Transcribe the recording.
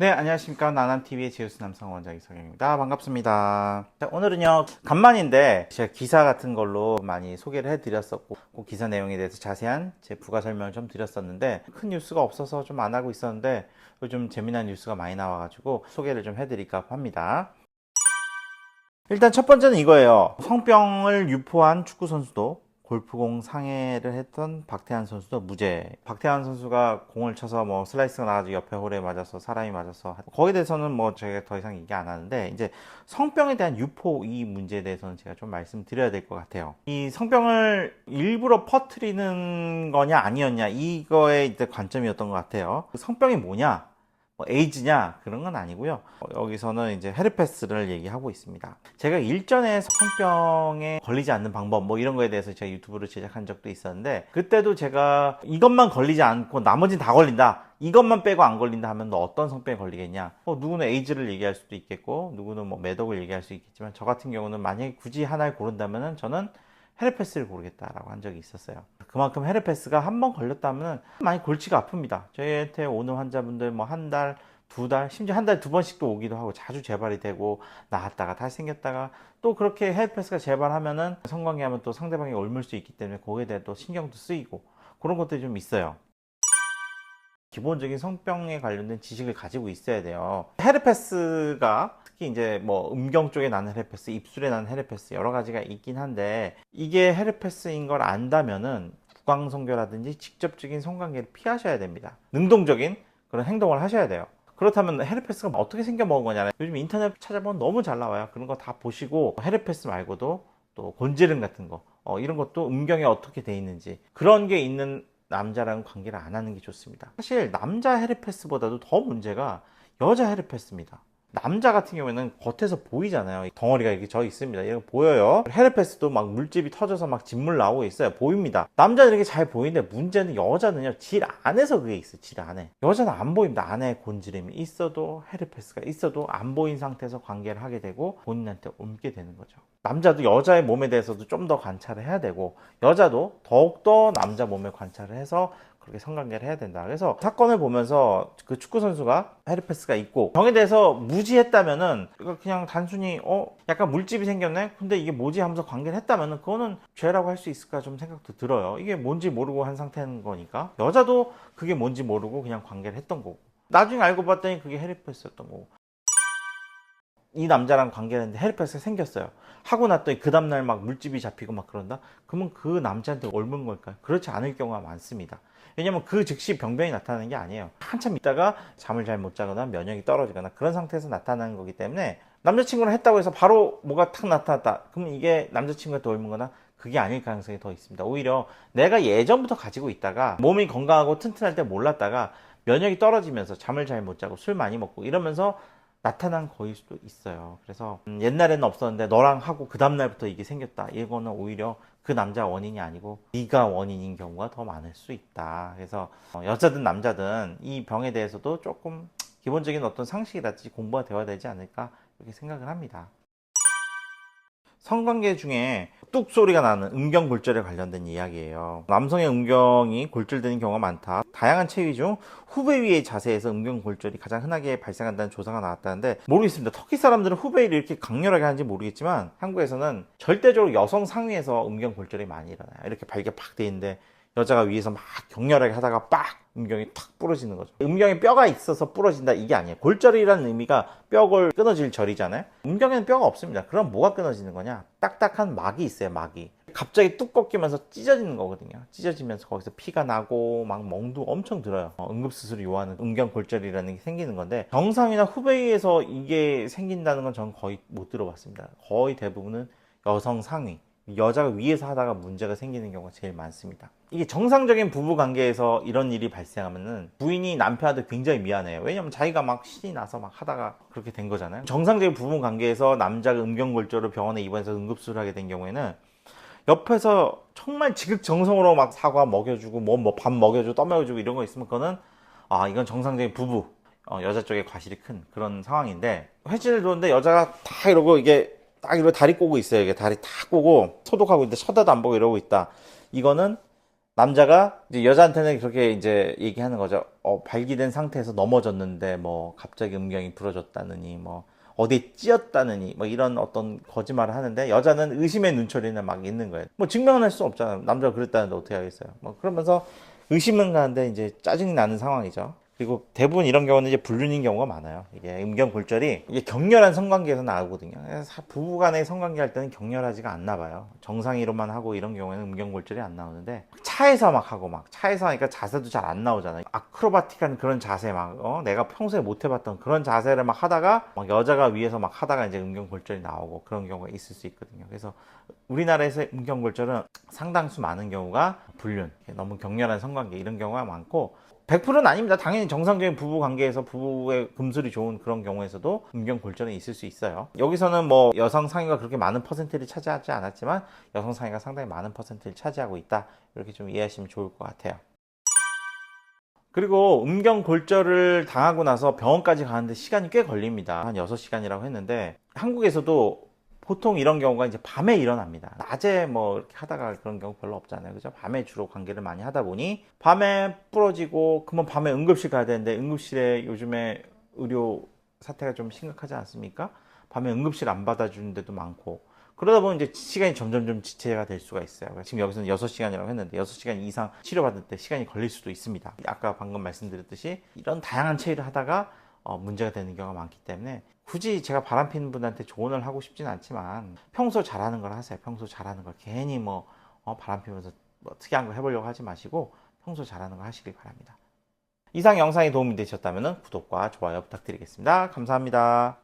네, 안녕하십니까. 나남TV의 제우스 남성 원장 이성영입니다. 반갑습니다. 자, 오늘은요, 간만인데, 제가 기사 같은 걸로 많이 소개를 해드렸었고, 그 기사 내용에 대해서 자세한 제 부가 설명을 좀 드렸었는데, 큰 뉴스가 없어서 좀 안 하고 있었는데, 요즘 재미난 뉴스가 많이 나와가지고, 소개를 좀 해드릴까 합니다. 일단 첫 번째는 이거예요. 성병을 유포한 축구 선수도 골프공 상해를 했던 박태환 선수도 무죄. 박태환 선수가 공을 쳐서 뭐 슬라이스가 나가지고 옆에 홀에 맞아서 사람이 맞아서 거기에 대해서는 뭐 저희가 더 이상 얘기 안 하는데 이제 성병에 대한 유포 이 문제에 대해서는 제가 좀 말씀드려야 될 것 같아요. 이 성병을 일부러 퍼트리는 거냐 아니었냐 이거에 이제 관점이었던 것 같아요. 성병이 뭐냐? 뭐 에이즈냐 그런 건 아니고요. 어, 여기서는 이제 헤르페스를 얘기하고 있습니다. 제가 일전에 성병에 걸리지 않는 방법 뭐 이런 거에 대해서 제가 유튜브를 제작한 적도 있었는데 그때도 제가 이것만 걸리지 않고 나머지는 다 걸린다. 이것만 빼고 안 걸린다 하면 너 어떤 성병에 걸리겠냐? 어, 누구는 에이즈를 얘기할 수도 있겠고 누구는 뭐 매독을 얘기할 수 있겠지만 저 같은 경우는 만약에 굳이 하나를 고른다면은 저는 헤르페스를 고르겠다라고 한 적이 있었어요. 그만큼 헤르페스가 한 번 걸렸다면 많이 골치가 아픕니다. 저희한테 오는 환자분들 뭐 한 달, 두 달, 심지어 한 달에 두 번씩도 오기도 하고 자주 재발이 되고 나았다가 다시 생겼다가 또 그렇게 헤르페스가 재발하면은 성관계하면 또 상대방이 옮을 수 있기 때문에 거기에 대해 또 신경도 쓰이고 그런 것들이 좀 있어요. 기본적인 성병에 관련된 지식을 가지고 있어야 돼요. 헤르페스가 특히 이제 뭐 음경 쪽에 나는 헤르페스, 입술에 나는 헤르페스 여러 가지가 있긴 한데 이게 헤르페스인 걸 안다면은 구강성교라든지 직접적인 성관계를 피하셔야 됩니다. 능동적인 그런 행동을 하셔야 돼요. 그렇다면 헤르페스가 어떻게 생겨 먹은 거냐? 요즘 인터넷 찾아보면 너무 잘 나와요. 그런 거 다 보시고 헤르페스 말고도 또 곤지름 같은 거 어, 이런 것도 음경에 어떻게 돼 있는지 그런 게 있는 남자랑 관계를 안 하는 게 좋습니다. 사실 남자 헤르페스보다도 더 문제가 여자 헤르페스입니다. 남자 같은 경우에는 겉에서 보이잖아요. 이 덩어리가 이렇게 져 있습니다. 이거 보여요. 헤르페스도 막 물집이 터져서 막 진물 나오고 있어요. 보입니다. 남자는 이렇게 잘 보이는데 문제는 여자는요. 질 안에서 그게 있어요. 질 안에. 여자는 안 보입니다. 안에 곤지름이 있어도 헤르페스가 있어도 안 보인 상태에서 관계를 하게 되고 본인한테 옮게 되는 거죠. 남자도 여자의 몸에 대해서도 좀 더 관찰을 해야 되고 여자도 더욱더 남자 몸에 관찰을 해서 그렇게 성관계를 해야 된다. 그래서 사건을 보면서 그 축구 선수가 헤르페스가 있고 병에 대해서 무지했다면은 그냥 단순히 어 약간 물집이 생겼네. 근데 이게 뭐지 하면서 관계를 했다면은 그거는 죄라고 할 수 있을까 좀 생각도 들어요. 이게 뭔지 모르고 한 상태인 거니까 여자도 그게 뭔지 모르고 그냥 관계를 했던 거고 나중에 알고 봤더니 그게 헤르페스였던 거고 이 남자랑 관계를 했는데 헤르페스가 생겼어요. 하고 났더니 그 다음날 막 물집이 잡히고 막 그런다? 그러면 그 남자한테 옮은 걸까요? 그렇지 않을 경우가 많습니다. 왜냐면 그 즉시 병변이 나타나는 게 아니에요. 한참 있다가 잠을 잘 못 자거나 면역이 떨어지거나 그런 상태에서 나타나는 거기 때문에 남자친구랑 했다고 해서 바로 뭐가 탁 나타났다. 그러면 이게 남자친구한테 옮은 거나 그게 아닐 가능성이 더 있습니다. 오히려 내가 예전부터 가지고 있다가 몸이 건강하고 튼튼할 때 몰랐다가 면역이 떨어지면서 잠을 잘 못 자고 술 많이 먹고 이러면서 나타난 거일 수도 있어요. 그래서 음, 옛날에는 없었는데 너랑 하고 그 다음날부터 이게 생겼다. 이거는 오히려 그 남자 원인이 아니고 네가 원인인 경우가 더 많을 수 있다. 그래서 어, 여자든 남자든 이 병에 대해서도 조금 기본적인 어떤 상식이라든지 공부가 되어야 되지 않을까 이렇게 생각을 합니다. 성관계 중에 뚝 소리가 나는 음경 골절에 관련된 이야기예요. 남성의 음경이 골절되는 경우가 많다. 다양한 체위 중 후배 위의 자세에서 음경 골절이 가장 흔하게 발생한다는 조사가 나왔다는데 모르겠습니다. 터키 사람들은 후배 위를 이렇게 강렬하게 하는지 모르겠지만 한국에서는 절대적으로 여성 상위에서 음경 골절이 많이 일어나요. 이렇게 발게 팍돼 있는데 여자가 위에서 막 격렬하게 하다가 빡 음경이 탁 부러지는 거죠. 음경에 뼈가 있어서 부러진다 이게 아니에요. 골절이라는 의미가 뼈골 끊어질 절이잖아요. 음경에는 뼈가 없습니다. 그럼 뭐가 끊어지는 거냐? 딱딱한 막이 있어요. 막이. 갑자기 뚝 꺾이면서 찢어지는 거거든요. 찢어지면서 거기서 피가 나고 막 멍도 엄청 들어요. 어, 응급수술을 요하는 음경골절이라는 게 생기는 건데 정상이나 후배에서 이게 생긴다는 건 저는 거의 못 들어봤습니다. 거의 대부분은 여성 상위. 여자가 위에서 하다가 문제가 생기는 경우가 제일 많습니다. 이게 정상적인 부부 관계에서 이런 일이 발생하면은 부인이 남편한테 굉장히 미안해요. 왜냐면 자기가 막 신이 나서 막 하다가 그렇게 된 거잖아요. 정상적인 부부 관계에서 남자가 음경골절로 병원에 입원해서 응급수술을 하게 된 경우에는 옆에서 정말 지극정성으로 막 사과 먹여주고 뭐뭐밥 먹여주고 떠먹여주고 이런 거 있으면 그거는 아 이건 정상적인 부부 어, 여자 쪽에 과실이 큰 그런 상황인데 회진을 줬는데 여자가 다 이러고 이게 딱 이러고 다리 꼬고 있어요 이게 다리 탁 꼬고 소독하고 있는데 쳐다도 안 보고 이러고 있다 이거는 남자가 이제 여자한테는 그렇게 이제 얘기하는 거죠. 어, 발기된 상태에서 넘어졌는데 뭐 갑자기 음경이 부러졌다느니 뭐 어디에 찧었다느니 뭐 이런 어떤 거짓말을 하는데 여자는 의심의 눈초리는 막 있는 거예요. 뭐 증명할 수 없잖아요. 남자가 그랬다는데 어떻게 하겠어요. 뭐 그러면서 의심은 가는데 이제 짜증이 나는 상황이죠. 그리고 대부분 이런 경우는 이제 불륜인 경우가 많아요. 이게 음경 골절이 이게 격렬한 성관계에서 나오거든요. 그래서 부부 간의 성관계 할 때는 격렬하지가 않나 봐요. 정상이로만 하고 이런 경우에는 음경 골절이 안 나오는데 차에서 막 하고 막 차에서 하니까 자세도 잘 안 나오잖아요. 아크로바틱한 그런 자세 막 어? 내가 평소에 못 해봤던 그런 자세를 막 하다가 막 여자가 위에서 막 하다가 이제 음경 골절이 나오고 그런 경우가 있을 수 있거든요. 그래서 우리나라에서 음경골절은 상당수 많은 경우가 불륜, 너무 격렬한 성관계 이런 경우가 많고 100%는 아닙니다. 당연히 정상적인 부부 관계에서 부부의 금술이 좋은 그런 경우에서도 음경 골절은 있을 수 있어요. 여기서는 뭐 여성 상위가 그렇게 많은 퍼센트를 차지하지 않았지만 여성 상위가 상당히 많은 퍼센트를 차지하고 있다. 이렇게 좀 이해하시면 좋을 것 같아요. 그리고 음경 골절을 당하고 나서 병원까지 가는데 시간이 꽤 걸립니다. 한 6시간이라고 했는데 한국에서도 보통 이런 경우가 이제 밤에 일어납니다. 낮에 뭐 이렇게 하다가 그런 경우 별로 없잖아요. 그죠? 밤에 주로 관계를 많이 하다 보니 밤에 부러지고 그러면 밤에 응급실 가야 되는데 응급실에 요즘에 의료 사태가 좀 심각하지 않습니까? 밤에 응급실 안 받아주는 데도 많고 그러다 보면 이제 시간이 점점 좀 지체가 될 수가 있어요. 지금 여기서는 6시간이라고 했는데 6시간 이상 치료받을 때 시간이 걸릴 수도 있습니다. 아까 방금 말씀드렸듯이 이런 다양한 체의를 하다가 어, 문제가 되는 경우가 많기 때문에 굳이 제가 바람피는 분한테 조언을 하고 싶진 않지만 평소 잘하는 걸 하세요. 평소 잘하는 걸 괜히 뭐 어, 바람피면서 뭐 특이한 거 해보려고 하지 마시고 평소 잘하는 걸 하시길 바랍니다. 이상 영상이 도움이 되셨다면 구독과 좋아요 부탁드리겠습니다. 감사합니다.